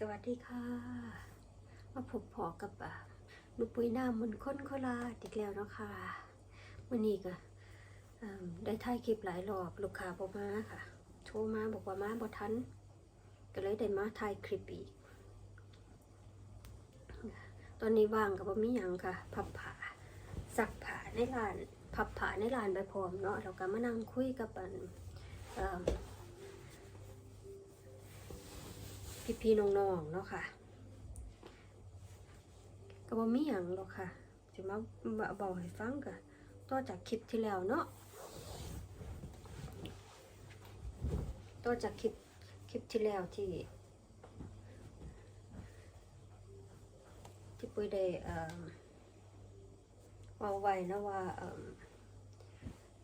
สวัสดีค่ะ มาพบพอกับอะหนุปุยหน้ามุนค้นโคราชอีกแล้วเนาะค่ะวันนี้ก็ได้ถ่ายคลิปหลายรอบลูกค้าบอกมาค่ะ โทรมาบอกว่ามาบ่ทัน ก็เลยได้มาถ่ายคลิปอีก ตอนนี้ว่างกับว่ามีหยังค่ะ พับผ้าซักผ้าในร้าน พับผ้าในร้านไปพร้อมเนาะเราก็มานั่งคุยกับอันเอิ่ม พี่พี่น้องๆเนาะค่ะก็บ่มีหยังหรอกค่ะจะมาเบาให้ฟังก็ต่อจากคลิปที่แล้วเนาะต่อจากคลิปคลิปที่แล้วที่ที่ปุ้ยได้เอ่อเอาไว้นะว่าเอิ่ม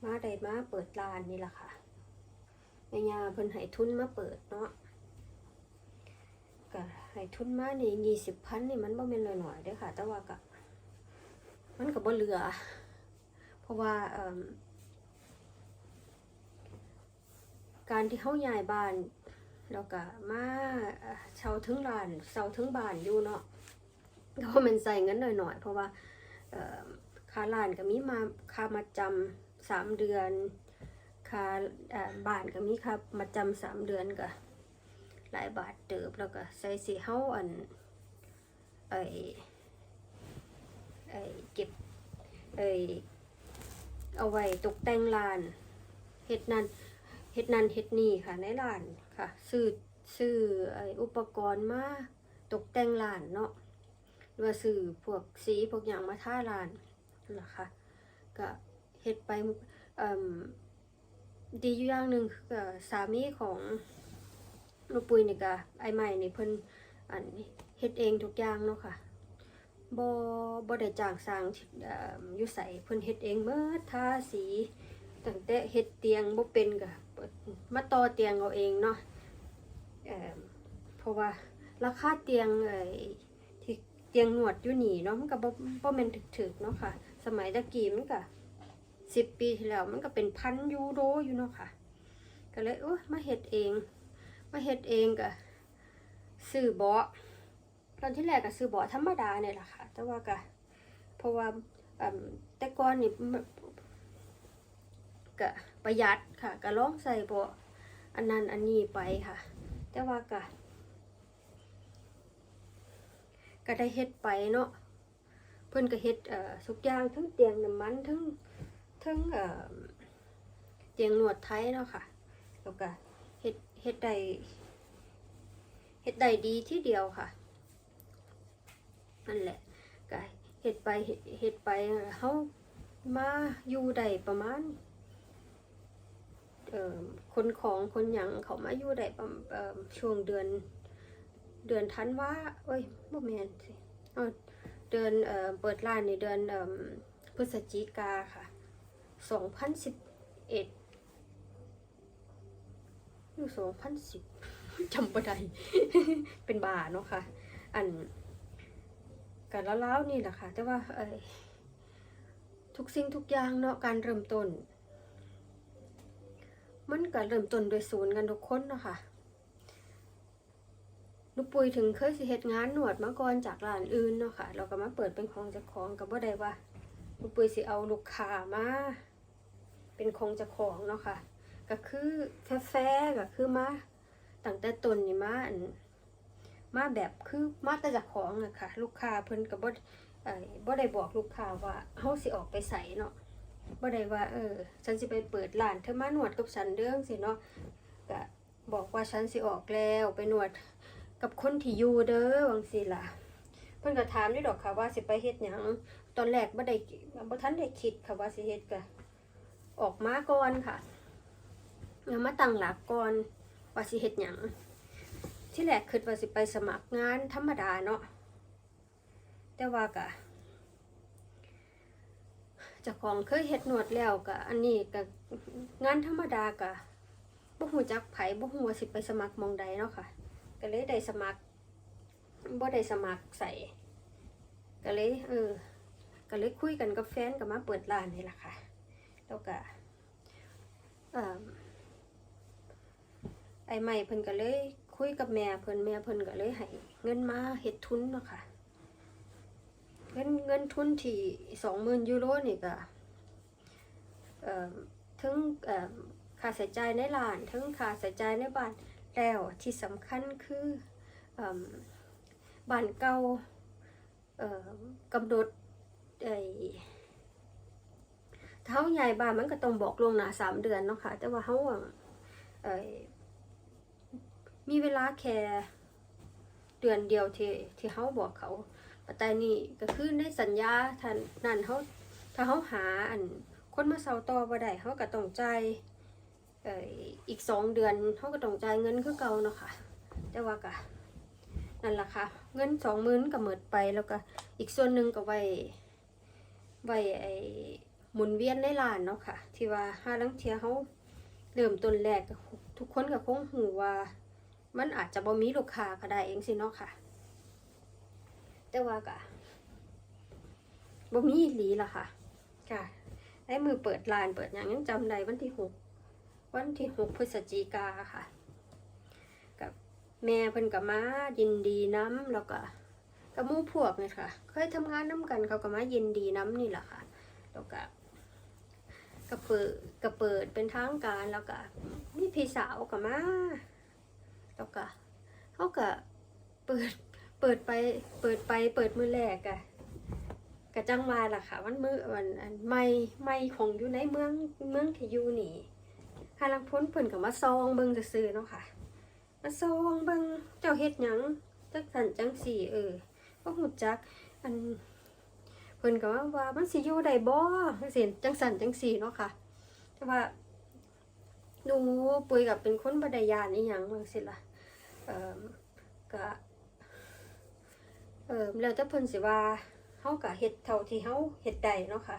มาได้มาเปิดร้านนี่แหละค่ะแม่ยาเพิ่นให้ทุนมาเปิดเนาะ ให้ทุนมาเนี่ยี่สิบพันนี่มันบ่แม่นหน้อยๆเด้อค่ะ แต่ว่าก็มันก็บ่เหลือ เพราะว่าการที่เฮาย้ายบ้านแล้วก็มาเช่าถึงร้านเช่าถึงบ้านอยู่เนาะก็ม่นใส่เงินหน่อยๆเพราะว่าค่าร้านก็มีมาค่ามาจำสามเดือนค่าบ้านก็มีค่ามาจำสามเดือนก็ หลายบาทเติบแล้วก็ใส่สีเฮาอันไอไอเก็บไอเอาไว้ตกแต่งร้านเฮ็ดนั่นเฮ็ดนั่นเฮ็ดนี่ค่ะในร้านค่ะซื้อซื้อไออุปกรณ์มาตกแต่งร้านเนาะหรือว่าซื้อพวกสีพวกอย่างมาท่าร้านนั่นล่ะค่ะก็เฮ็ดไปดีอยู่อย่างหนึ่งคือสามีของ ลูกปุยนี่ก็ไอใหม่นี่เพิ่นอันเฮ็ดเองทุกอย่างเนาะค่ะบ่บ่ได้จ้างสร้างอยู่ไสเพิ่นเฮ็ดเองเบิดทาสีตั้งแต่เฮ็ดเตียงบ่เป็นก็มาต่อเตียงเอาเองเนาะเพราะว่าราคาเตียงไอ้ที่เตียงหนวดอยู่นี่เนาะมันก็บ่บ่แม่นถึกๆเนาะค่ะ สมัยตะกี้มันก็10ปีที่แล้วมันก็เป็นพันยูโรอยู่เนาะค่ะ ก็เลยโอ้มาเฮ็ดเอง มาเฮ็ดเองก็ซื้อเบาะตอนที่แรกก็ซื้อเบาะธรรมดาเนี่ยแหละค่ะ แต่ว่าก็เพราะว่าแต่ก่อนนี่ก็ประหยัดค่ะก็ลองใส่เบาะอันนั้นอันนี้ไปค่ะ แต่ว่าก็ก็ได้เฮ็ดไปเนาะเพิ่นก็เฮ็ดเอ่อทุกอย่างทั้งเตียงน้ำมันทั้งทั้งเอ่อเตียงนวดไทยเนาะค่ะแล้วก็ เฮ็ดได้เฮ็ดได้ดีที่เดียวค่ะนั่นแหละก็เฮ็ดไปเฮ็ดไปเฮามาอยู่ได้ประมาณเอ่อคนของคนหยังเขามาอยู่ได้ประมาณเอ่อช่วงเดือน เดือนธันวาเอ้ยบ่แม่นสิเอาเดือนเอ่อเปิดร้านในเดือนเอ่อพฤศจิกาค่ะ2011 อยู่สองพันสิบจำบ่ได้เป็นบาเนาะค่ะ อันกันแล้วแล้วนี่แหละค่ะ แต่ว่าเอทุกสิ่งทุกอย่างเนาะการเริ่มต้น มันก็เริ่มต้นโดยศูนย์กันทุกคนเนาะค่ะนุกปุยถึงเคยสิเฮ็ดงานหนวดมาก่อนจากร้านอื่นเนาะค่ะ เราก็มาเปิดเป็นของจ้าของก็บ่ได้ว่านุกปุยสิเอาลูกค้ามาเป็นของจ้าของเนาะค่ะ ก็คือแฟร์ก็คือมาตั้งแต่ต้นนี่มาอันมาแบบคือมาแต่จากของอะค่ะ ลูกค้าเพิ่นก็บ่เอ่อบ่ได้บอกลูกค้าว่าเฮาสิออกไปใส่เนาะบ่ได้ว่า เออ ฉันสิไปเปิดร้านเธอมาหนวดกับฉันเด้อสิเนาะก็บอกว่าฉันสิออกแล้วไปหนวดกับคนที่อยู่เด้อวังสิล่ะเพิ่นก็ถามอยู่ดอกค่ะว่าสิไปเฮ็ดหยังตอนแรกบ่ได้บ่ทันได้คิดค่ะว่าสิเฮ็ดก็ออกมาก่อนค่ะ ยังมาตั้งหลักก่อนว่าสิเฮ็ดหยังที่แรกคิดว่าสิไปสมัครงานธรรมดาเนาะแต่ว่าก็เจ้าของเคยเฮ็ดหนวดแล้วก็อันนี้ก็งานธรรมดาก็บ่ฮู้จักไผบ่ฮู้ว่าสิไปสมัครมองใดเนาะค่ะก็เลยได้สมัครบ่ได้สมัครใส่ก็เลยเออก็เลยคุยกันกับแฟนก็มาเปิดร้านนี่แหละค่ะแล้วก็เอ่อ ไอ้ใหม่เพิ่นก็เลย คุยกับแม่เพิ่นแม่เพิ่นก็เลยให้เงินมาเฮ็ดทุนเนาะค่ะเงินเงินทุนที่สองหมื่นยูโรนี่ก็เอ่อถึงเอ่อค่าใช้จ่ายในร้านถึงค่าใช้จ่ายในบ้านแล้วที่สำคัญคืออบ้านเก่ากำหนดไอ้ถ้าเฮาย้ายบ้านมันก็ต้องบอกลวงหน้าสามเดือนเนาะค่ะแต่ว่าเฮาเอ่อ มีเวลาแค่เดือนเดียวที่ที่เฮาบอกเขาปัจจัยนี้ก็คือในสัญญาท่านนั่นเขาถ้าเขาหาอันคนมาเซาต่อบ่ได้เขาก็ต้องใจเอออีกสองเดือนเขาก็ต้องจ่ายเงินคือเก่าเนาะค่ะ แต่ว่าก็นั่นล่ะค่ะ เงินสองหมื่นก็หมดไปแล้วก็อีกส่วนหนึ่งก็ไว้ไว้ไอ้หมุนเวียนในร้านเนาะค่ะ ที่ว่าห้าลังเทียเขาเริ่มต้นแรกทุกคนก็คงหูว่า มันอาจจะบ่มีลูกค้าก็ได้เองสิเนาะค่ะ แต่ว่าก็บ่มีอีหลีล่ะค่ะ ค่ะไอ้มือเปิดร้านเปิดอย่างยังจำได้วันที่หกวันที่หกพฤศจิกาค่ะ กับแม่เพิ่นกับมายินดีน้ำแล้วก็กับหมู่พวกนี่ค่ะ เคยทำงานน้ำกันเขาก็มายินดีน้ำนี่แหละค่ะแล้วก็ก็เปิดก็เปิดเป็นทางการแล้วก็มีพี่สาวก็มา แล้วก็เขาก็เปิดเปิดไปเปิดไปเปิดมือแรกอะกะจังมาล่ะค่ะวันมือวันอันไม่ไม่ของอยู่ในเมืองเมืองที่อยู่นี่หาลังพ้นเพิ่นก็มาซองเบิ่งซื่อเนาะค่ะมาซองเบิงเจ้าเฮ็ดหยังจักสันจังสี่เออบ่ฮู้จักอันเพิ่นก็ว่าว่ามันสิอยู่ได้บ่จังซี่จังสันจังสี่เนาะค่ะ แต่ว่าหนูปุยกับเป็นคนบ่ได้ยานอีหยังจังซี่ล่ะ เอ่อก็เออแล้วแต่เพิ่นสิว่าเฮาก็เฮ็ดเท่าที่เฮาเฮ็ดได้เนาะค่ะ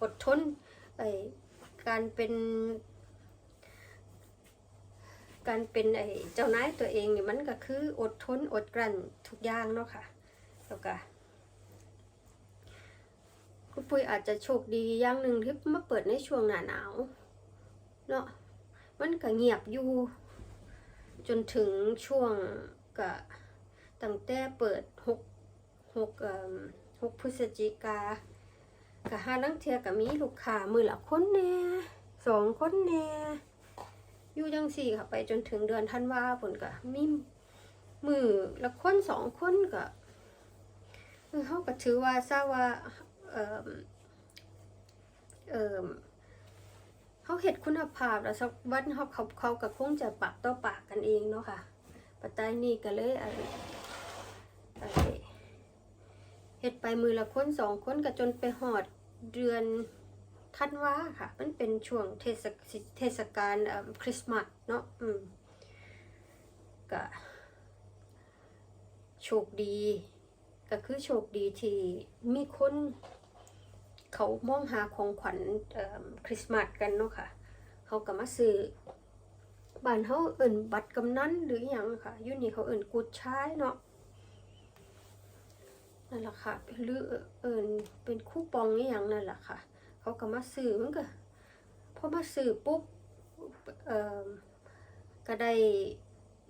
อดทนไอ้การเป็น การเป็นไอ้เจ้านายตัวเองนี่มันก็คืออดทนอดกลั้นทุกอย่างเนาะค่ะแล้วก็คุณปุ้ยอาจจะโชคดีอย่างหนึ่งที่มาเปิดในช่วงหน้าหนาวเนาะมันก็เงียบอยู่ จนถึงช่วงก็ตั้งแต่เปิดหกหกเอ่อหกพฤศจิกาก็ห้าลังเทียก็มีลูกค้ามือละคนแน่สองคนแน่อยู่จังสี่ค่ะไปจนถึงเดือนธันวาผลก็มีมือละคนสองคนก็เออเขาก็ถือว่าทราบว่าเอ่อเอ่อ เขาเห็ดคุณภาพแล้วสักวันเขาเขาเขาก็คงจะปากต่อปากกันเองเนาะค่ะปัจจัยนี้ก็เลยอ้ไอ้เห็ดไปมือละคนสองคนก็จนไปหอดเดือนธันวาค่ะ มันเป็นช่วงเทศเทศกาลคริสต์มาสเนาะอืมก็โชคดี ก็คือโชคดีที่มีคน เขามองหาของขวัญคริสต์มาสกันเนาะค่ะ เขาก็มาซื้อบ้านเขาเอิ่นบัตรกำนันหรืออย่างค่ะยูนี่เขาเอิ่นกูดใช้เนาะนั่นแหละค่ะหรือเอิ่นเป็นคู่ปองอย่างนั่นแหละค่ะ เขาก็มาซื้อมันก็พอมาซื้อปุ๊บเอ่อก็ได้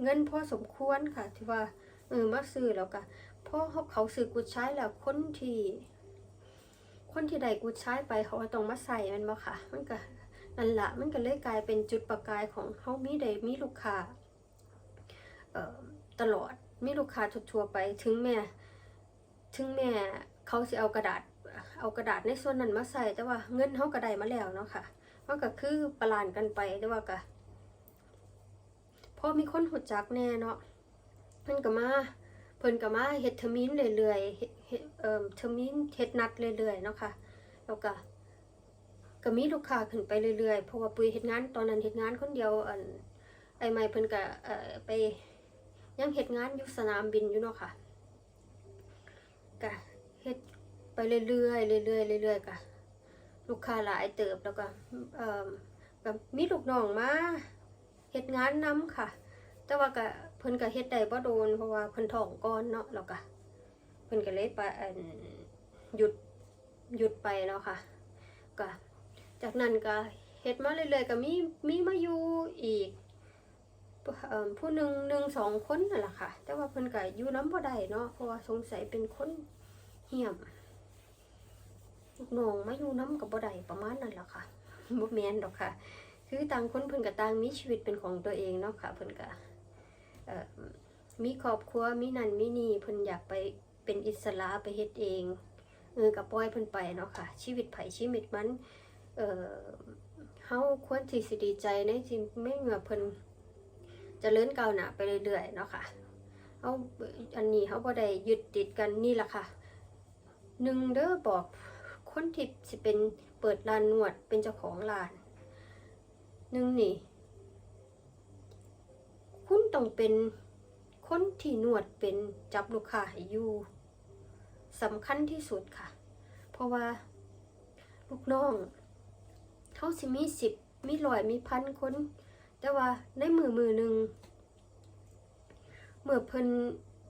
เงินพอสมควรค่ะที่ว่าเออมาซื้อแล้วก็พอเขาเขาซื้อกูดใช้แล้วคนที่ คนที่ใดกูใช้ไปเขาก็ต้องมาใส่มันบ่ค่ะ มันก็นั่นละมันก็เลยกลายเป็นจุดประกายของเขามีได้มีลูกค้าตลอดมีลูกค้าทั่วๆไปถึงแม่ถึงแม่เขาสิเอากระดาษเอากระดาษในส่วนนั้นมาใส่ แต่ว่าเงินเขาก็ได้มาแล้วเนาะค่ะมันก็คือประหลานกันไปแต่ว่าก็พอมีคนหดจักแน่เนาะเพิ่นก็มาเพิ่นก็มาเฮ็ดเทอร์มินเรื่อยๆ เอ่อทมินเฮ็ดนัดเรื่อยๆเนาะค่ะแล้วก็ก็มีลูกค้าขึ้นไปเรื่อยๆเพราะว่าปุ้ยเฮ็ดงานตอนนั้นเฮ็ดงานคนเดียวอันไอ้ไม่เพิ่นก็เอ่อไปยังเฮ็ดงานอยู่สนามบินอยู่เนาะค่ะก็เฮ็ดไปเรื่อยๆเรื่อยๆเรื่อยๆก็ลูกค้าหลายเติบแล้วก็เอ่อก็มีลูกน้องมาเฮ็ดงานนํค่ะ แต่ว่าก็เพิ่นก็เฮ็ดได้บ่โดนเพราะว่าเพิ่นท้องก่อนเนาะแล้วก็ พิ่นก็เลยไปหยุดหยุดไปแล้วค่ะก็จากนั้นก็เฮ็ดมาเรื่อยๆก็มีมีมาอยู่อีกผู้หนึ่งหนึ่งสองคนนั่นแหละค่ะ แต่ว่าเพิ่นก็อยู่น้ำบ่ได้เนาะเพราะว่าสงสัยเป็นคนเหี้ยมลูกน้องมาอยู่น้ำกับบ่ได้ประมาณนั้นแหละค่ะบ่แม่นดอกค่ะ คือต่างคนเพิ่นก็ต่างมีชีวิตเป็นของตัวเองเนาะค่ะเพิ่นก็เอ่อมีครอบครัวมีนั่นมีนี่เพิ่นอยากไป เป็นอิสระไปเฮ็ดเองเออก็ปล่อยเพิ่นไปเนาะค่ะ ชีวิตไผชีวิตมันเอ่อเฮาควรที่สิดีใจในสิ่ไม่เหมื่อเพิ่นจเจริญก้าวหน้าไปเรื่อยๆเนาะค่ะเฮาอันนี้เฮาบ่ได้ยึดติดกันนี่ล่ะค่ะหนึ่งเด้อบอกคนที่สิเป็นเปิดร้านนวดเป็นเจ้าของร้านหนึ่งนี่ คุณต้องเป็นคนที่นวดเป็นจับลูกค้าให้อยู่ สำคัญที่สุดค่ะ เพราะว่าลูกน้องเขาสิมีสิบมีร้อยมีพันคน แต่ว่าในมือมือหนึ่งเมื่อเพิ่น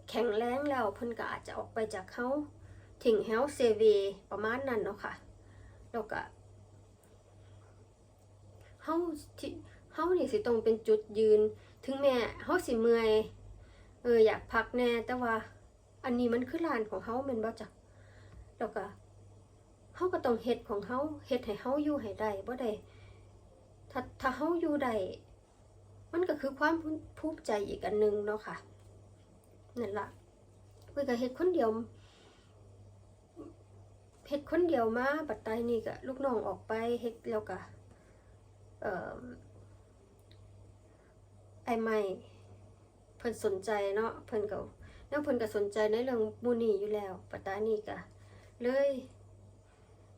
แข็งแรงแล้วเพิ่นก็อาจจะออกไปจากเขาถึงเฮลเซเวประมาณนั้นเนาะค่ะแล้วก็เฮาที่เฮานี่สิต้องเป็นจุดยืน ถึงแม้เฮาสิเมื่อยเอออยากพักแน่แต่ว่า อันนี้มันคือลานของเฮาแม่นบ่จ๊ะแล้วก็เฮาก็ต้องเฮ็ดของเฮาเฮ็ดให้เฮาอยู่ให้ได้บ่ได้ถ้าถ้าเฮาอยู่ได้มันก็คือความภูมิใจอีกอันหนึงเนาะค่ะนั่นล่ะเพิ่นก็เฮ็ดคนเดียวเฮ็ดคนเดียวมาบัดใต้นี่ก็ลูกน้องออกไปเฮ็ดแล้วก็เอ่อไอ้ใหม่เพิ่นสนใจเนาะเพิ่นก็ แล้วเพิ่นก็สนใจในเรื่องมูนี้อยู่แล้วบัดใต้นี่ก็เลย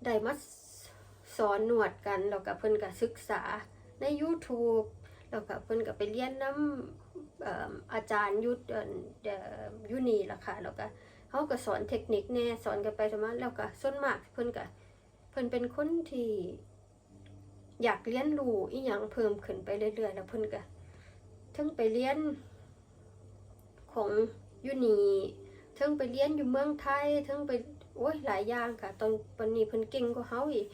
ได้มาสอนหนวดกันแล้วก็เพิ่นก็ศึกษาใน YouTube แล้วก็เพิ่นก็ไปเรียนน้ำอออาจารย์ยุทธยูนี่ล่ะค่ะแล้วก็เขาก็สอนเทคนิคแน่สอนกันไปสมาแล้วก็ส่วนมากเพิ่นก็เพิ่นเป็นคนที่อยากเรียนรู้อีหยังเพิ่มขึ้นไปเรื่อยๆ แล้วเพิ่นก็ทั้งไปเรียนของ อยูนี่ทั้งไปเรียนอยู่เมืองไทยทั้งไปโอ้ยหลายอย่างค่ะ ตอนวันนี้เพิ่นเก่งกว่าเฮาอีก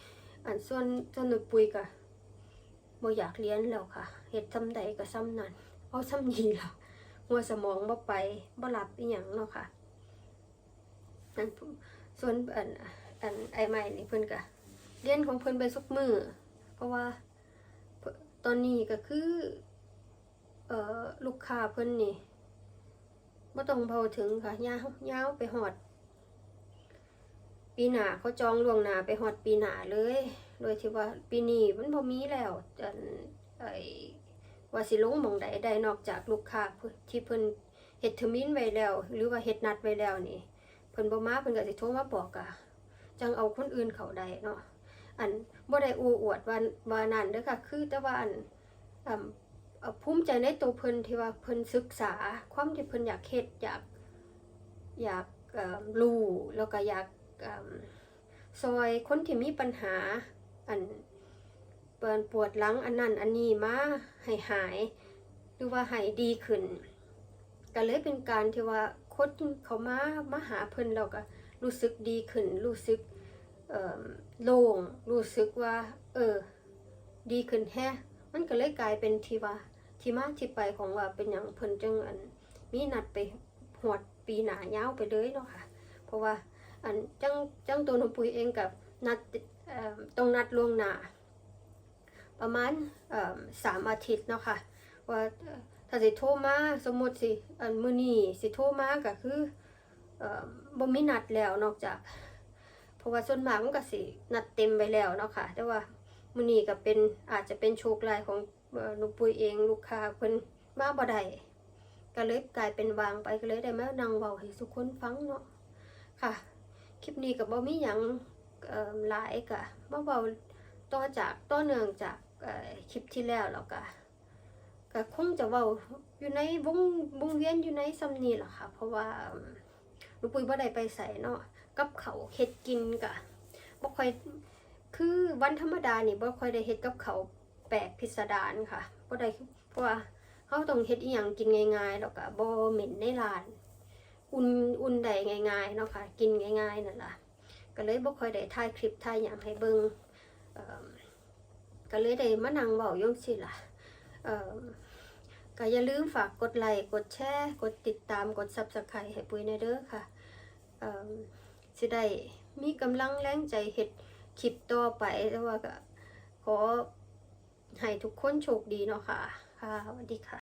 อันส่วนส่วนหนูปุยก็บ่อยากเรียนแล้วค่ะเฮ็ดซ้ำใดก็ซ้ำนั่นเอาซ้ำนี้ล่ะหัวสมองบ่ไปบ่หลับอีหยังเนาะค่ะอันส่วนอันอันไอใหม่นี่เพิ่นก็เรียนของเพิ่นไปสุกมือเพราะว่าตอนนี้ก็คือเอ่อลูกค้าเพิ่นนี่ บ่ต้องเผาถึงค่ะยาวยาวไปหอด ปีหนาเขาจองล่วงหน้าไปฮอดปีหนาเลย โดยที่ว่าปีนี้มันบ่มีแล้วอันไอ้ว่าสิลงมองใดได้นอกจากลูกค้าที่เพิ่นเฮ็ดเทอร์มินไว้แล้ว หรือว่าเฮ็ดนัดไว้แล้วนี่เพิ่นบ่มาเพิ่นก็สิโทรมาบอกอะจังเอาคนอื่นเขาได้เนาะอันบ่ได้อูอวดว่าว่านั่นเด้อค่ะ คือแต่ว่าอันอ่าเอ่อ ภูมิใจในตัวเพิ่นที่ว่าเพิ่นศึกษา ความที่เพิ่นอยากเฮ็ดอยากอยากรู้แล้วก็อยากซอยคนที่มีปัญหาอันเปินปวดหลังอันนั้นอันนี้มาให้หาย หรือว่าให้ดีขึ้นก็เลยเป็นการที่ว่าคนเขามามาหาเพิ่นเราก็รู้สึกดีขึ้น รู้สึกโล่งรู้สึกว่า เออ ดีขึ้นแฮะมันก็เลยกลายเป็นที่ว่า ที่มาที่ไปของว่าเป็นอย่างเพิ่นจังอันมีนัดไปหวดปีหนายาวไปเลยเนาะค่ะ เพราะว่าอันจังจังตัวหนูปุ๋ยเองกับนัดต้องนัดล่วงหน้าประมาณสามอาทิตย์เนาะค่ะว่าถ้าสิโทรมาสมมติสิอันมือนี้สิโทรมาก็คือเอ่อบ่มีนัดแล้วนอกจาก เพราะว่าส่วนมากมันก็สินัดเต็มไปแล้วเนาะค่ะ แต่ว่ามือนี้ก็เป็นอาจจะเป็นโชคลายของ เอ่อหนูปุ๋ยเองลูกค้าเพิ่นมาบ่ได้ก็เลยกลายเป็นวางไปก็เลยได้มานั่งเว้าให้ทุกคนฟังเนาะค่ะ คลิปนี้กับบ่มีหยังหลายกะมาเบาต่อจากต่อเนื่องจากคลิปที่แล้วแล้วก็ก็คงจะเว้าอยู่ในวงวงเวียนอยู่ในซำนี้ล่ะค่ะ เพราะว่าลูกปุ้ยบ่ได้ไปใส่เนาะกับเขาเฮ็ดกินกะบ่ค่อยคือวันธรรมดานี่บ่ค่อยได้เฮ็ดกับเขา แปลกพิสดารค่ะเพราะใดเพราะว่าเขาต้องเฮ็ดอีหยังกินง่ายๆแล้วก็บ่เหม็นในร้าน อุ่นอุ่นได้ง่ายๆเนาะค่ะกินง่ายๆนั่นล่ะก็เลยบ่ค่อยได้ถ่ายคลิปถ่ายอย่างให้เบิ่งก็เลยได้มานั่งเว้ายงสิล่ะก็อย่าลืมฝากกดไลค์กดแชร์กดติดตามกด Subscribe ให้ปุ้ยในเด้อค่ะสิได้มีกำลังแรงใจเห็ดคลิปต่อไปแต่ว่าก็ขอ ให้ทุกคนโชคดีเนาะค่ะ ค่ะสวัสดีค่ะ